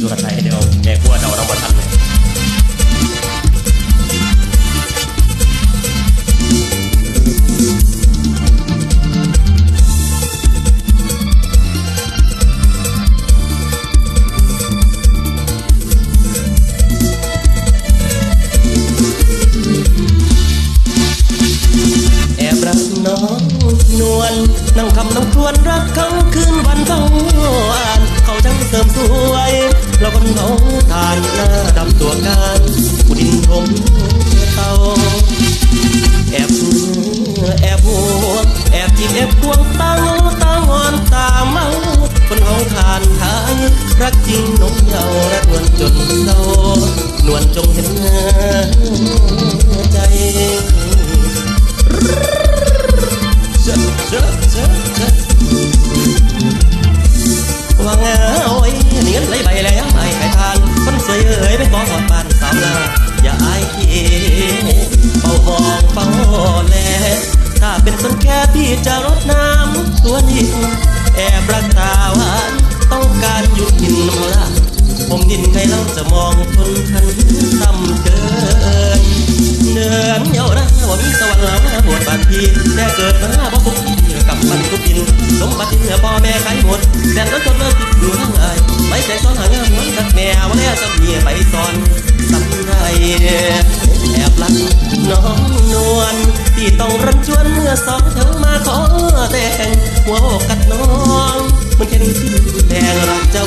ดูกันไหนเดี๋ยวแม่กลัวเดาเราบทันเลยแอน้องนวลนั่งคำน้ำครวนรักเขาคืนวันเขาอ่ นเขาทานหน้าดำตัวการผู้ดินทมเตาแอบแอบหัวแอบจีบแอบควงตังตางอนตาเมาคนเขาทานทายรักจริงนกเยารักนวลจนเศร้านวลจงเห็นใจ บ่หอดบานสาวลาอย่าอายขี้เฝ้ามองเฝ้าแลถ้าเป็นคนแค่พี่จะรดน้ำตัวนี้แอบรักตาหวานต้องการหยุดหินน้ำลาผมดินใครเล่าจะมองคนทันต่ำเกินเดินเยาวนะว่ามีสวรรค์แล้วาบวชบาดพีแต่เกิดมาเพราะผมกับมันทุกดิน สมบัติเหนือพ่อแม่ขายหมด ไปซ้อนสำไรแอบรักน้องนวลที่ต้องรันจวนเมื่อสองเธอมาขอแต่งหัวอกกัดน้องมันแค่นี้แดงรักเจ้า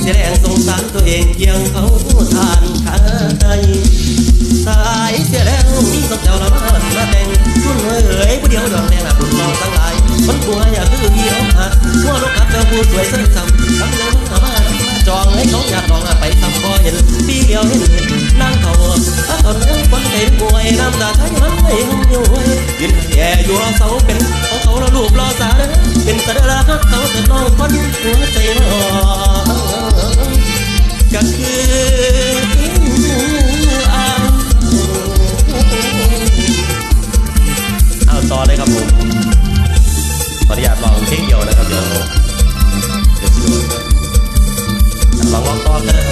เสียแรงสงสารตัวเองเพียงเขาทานขาใสายเสียแล้วมีสองเจ้าละบ้านมาแต่งชุนเอ๋ยผู้เดียวดอกแดงละบุญมองทั้งหลายมันกลัวอยากคือเดียวหักหัวลูกขับเจ้าผู้สวยเส้นซำทำยังมาบ้านจองให้เขาอยากลองไป ฮัเขาแต่น้อนหัวใจร้อนก็คืออัเอาต่อเลยครับผมขออนุญาตลองเพลงเดียวนะครับเดี๋ยวลองลองต่อกัน